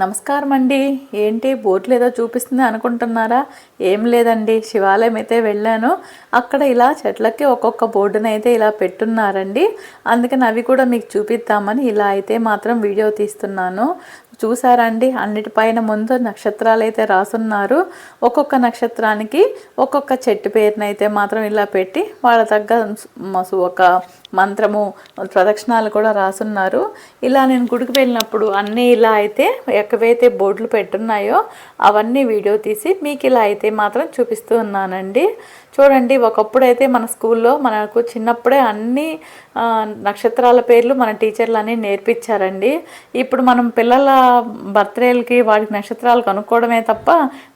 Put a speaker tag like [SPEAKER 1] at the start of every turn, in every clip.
[SPEAKER 1] నమస్కారం అండి ఏంటి బోర్డులు ఏదో చూపిస్తుంది అనుకుంటున్నారా? ఏం లేదండి. శివాలయం అయితే వెళ్ళాను. అక్కడ ఇలా చెట్లకి ఒక్కొక్క బోర్డునైతే అయితే ఇలా పెట్టున్నారండి. అందుకని అవి కూడా మీకు చూపిద్దామని ఇలా అయితే మాత్రం వీడియో తీస్తున్నాను. చూసారండి అన్నిటిపైన ముందు నక్షత్రాలు అయితే రాసున్నారు. ఒక్కొక్క నక్షత్రానికి ఒక్కొక్క చెట్టు పేరునైతే మాత్రం ఇలా పెట్టి వాళ్ళ తగ్గ ఒక మంత్రము ప్రదక్షిణాలు కూడా రాసున్నారు. ఇలా నేను గుడికి వెళ్ళినప్పుడు అన్నీ ఇలా అయితే ఎక్కవైతే బోర్డులు పెట్టున్నాయో అవన్నీ వీడియో తీసి మీకు ఇలా అయితే మాత్రం చూపిస్తూ ఉన్నానండి. చూడండి ఒకప్పుడు అయితే మన స్కూల్లో మనకు చిన్నప్పుడే అన్ని నక్షత్రాల పేర్లు మన టీచర్లు అన్నీ నేర్పించారండి. ఇప్పుడు మనం పిల్లల బర్త్డేలకి వాటికి నక్షత్రాలు కనుక్కోవడమే తప్ప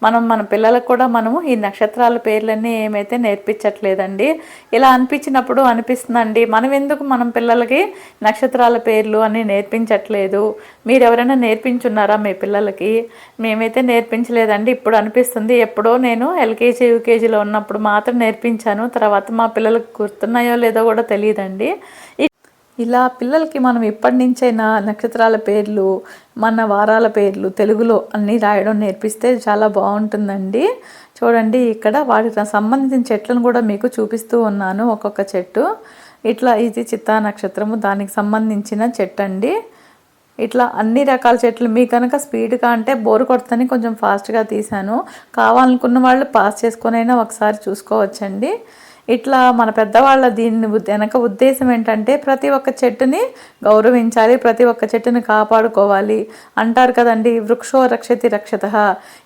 [SPEAKER 1] మనం మన పిల్లలకు కూడా మనము ఈ నక్షత్రాల పేర్లన్నీ ఏమైతే నేర్పించట్లేదండి. ఇలా అనిపించినప్పుడు అనిపిస్తుందండి మనం ఎందుకు మనం పిల్లలకి నక్షత్రాల పేర్లు అన్నీ నేర్పించట్లేదు? మీరు ఎవరైనా నేర్పించున్నారా మీ పిల్లలకి? మేమైతే నేర్పించలేదండి ఇప్పుడు అనిపిస్తుంది. ఎప్పుడో నేను ఎల్కేజీ యూకేజీలో ఉన్నప్పుడు మాత్రం నేర్పించాను. తర్వాత మా పిల్లలకు గుర్తున్నాయో లేదో కూడా తెలియదండి. ఇలా పిల్లలకి మనం ఇప్పటి నుంచైనా నక్షత్రాల పేర్లు మన వారాల పేర్లు తెలుగులో అన్నీ రాయడం నేర్పిస్తే చాలా బాగుంటుందండి. చూడండి ఇక్కడ వాటికి సంబంధించిన చెట్లను కూడా మీకు చూపిస్తూ ఉన్నాను ఒక్కొక్క చెట్టు. ఇట్లా ఇది చిత్తా నక్షత్రము దానికి సంబంధించిన చెట్టు అండి ఇట్లా అన్ని రకాల చెట్లు. మీ కనుక స్పీడ్గా అంటే బోర్ కొడతని కొంచెం ఫాస్ట్గా తీశాను. కావాలనుకున్న వాళ్ళు పాస్ చేసుకొనైనా ఒకసారి చూసుకోవచ్చండి. ఇట్లా మన పెద్దవాళ్ళ దీన్ని వెనక ఉద్దేశం ఏంటంటే ప్రతి ఒక్క చెట్టుని గౌరవించాలి ప్రతి ఒక్క చెట్టుని కాపాడుకోవాలి. అంటారు కదండి వృక్షో రక్షతి రక్షత.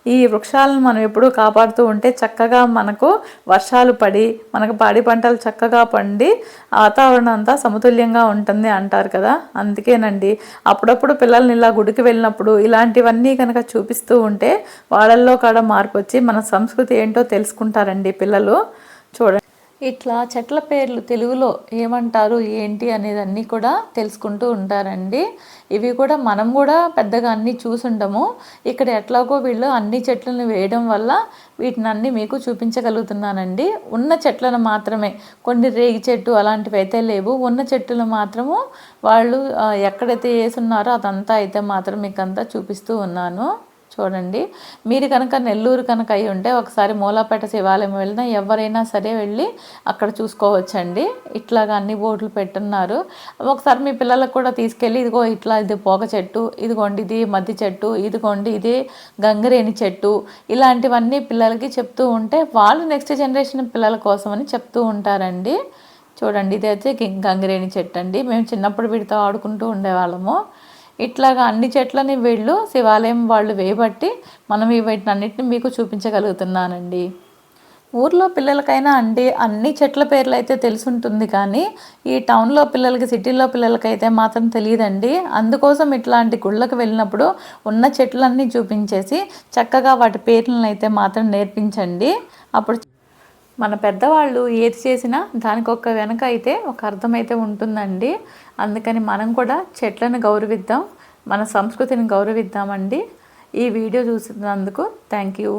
[SPEAKER 1] ఈ వృక్షాలను మనం ఎప్పుడూ కాపాడుతూ ఉంటే చక్కగా మనకు వర్షాలు పడి మనకు పాడి పంటలు చక్కగా పండి వాతావరణం అంతా సమతుల్యంగా ఉంటుంది అంటారు కదా. అందుకేనండి అప్పుడప్పుడు పిల్లల్ని ఇలా గుడికి వెళ్ళినప్పుడు ఇలాంటివన్నీ కనుక చూపిస్తూ ఉంటే వాళ్ళల్లో కాడ మార్పు వచ్చి మన సంస్కృతి ఏంటో తెలుసుకుంటారండి పిల్లలు. చూడండి. ఇట్లా చెట్ల పేర్లు తెలుగులో ఏమంటారు ఏంటి అనేది అన్నీ కూడా తెలుసుకుంటూ ఉంటారండి. ఇవి కూడా మనం కూడా పెద్దగా అన్నీ చూసుండము. ఇక్కడ ఎట్లాగో వీళ్ళు అన్ని చెట్లను వేయడం వల్ల వీటిని అన్ని మీకు చూపించగలుగుతున్నానండి. ఉన్న చెట్లను మాత్రమే కొన్ని రేగి చెట్టు అలాంటివి అయితే లేవు. ఉన్న చెట్టులు మాత్రము వాళ్ళు ఎక్కడైతే వేసున్నారో అదంతా అయితే మాత్రం మీకు అంతా చూపిస్తూ ఉన్నాను. చూడండి. మీరు కనుక నెల్లూరు కనుక అయి ఉంటే ఒకసారి మూలాపేట శివాలయం వెళ్ళినా ఎవరైనా సరే వెళ్ళి అక్కడ చూసుకోవచ్చండి. ఇట్లాగా అన్ని బోర్డులు పెట్టున్నారు. ఒకసారి మీ పిల్లలకు కూడా తీసుకెళ్ళి ఇదిగో ఇట్లా ఇది పోగ చెట్టు ఇదిగోండి ఇది మద్ది చెట్టు ఇదిగోండి ఇది గంగరేణి చెట్టు ఇలాంటివన్నీ పిల్లలకి చెప్తూ ఉంటే వాళ్ళు నెక్స్ట్ జనరేషన్ పిల్లల కోసమని చెప్తూ ఉంటారండి. చూడండి ఇది అయితే గంగరేణి చెట్టు అండి. మేము చిన్నప్పుడు వీటితో ఆడుకుంటూ ఉండేవాళ్ళము. ఇట్లాగా అన్ని చెట్లని వీళ్ళు శివాలయం వాళ్ళు వేయబట్టి మనం వీటిని అన్నిటిని మీకు చూపించగలుగుతున్నానండి. ఊర్లో పిల్లలకైనా అండి అన్ని చెట్ల పేర్లు అయితే తెలుసుంటుంది కానీ ఈ టౌన్లో పిల్లలకి సిటీలో పిల్లలకైతే మాత్రం తెలియదండి. అందుకోసం ఇట్లాంటి గుళ్ళకు వెళ్ళినప్పుడు ఉన్న చెట్లన్నీ చూపించేసి చక్కగా వాటి పేర్లను అయితే మాత్రం నేర్పించండి. అప్పుడు మన పెద్దవాళ్ళు ఏది చేసినా దానికి ఒక వెనక అయితే ఒక అర్థం అయితే ఉంటుందండి. అందుకని మనం కూడా చెట్లను గౌరవిద్దాం మన సంస్కృతిని గౌరవిద్దామండి. ఈ వీడియో చూసినందుకు థ్యాంక్ యూ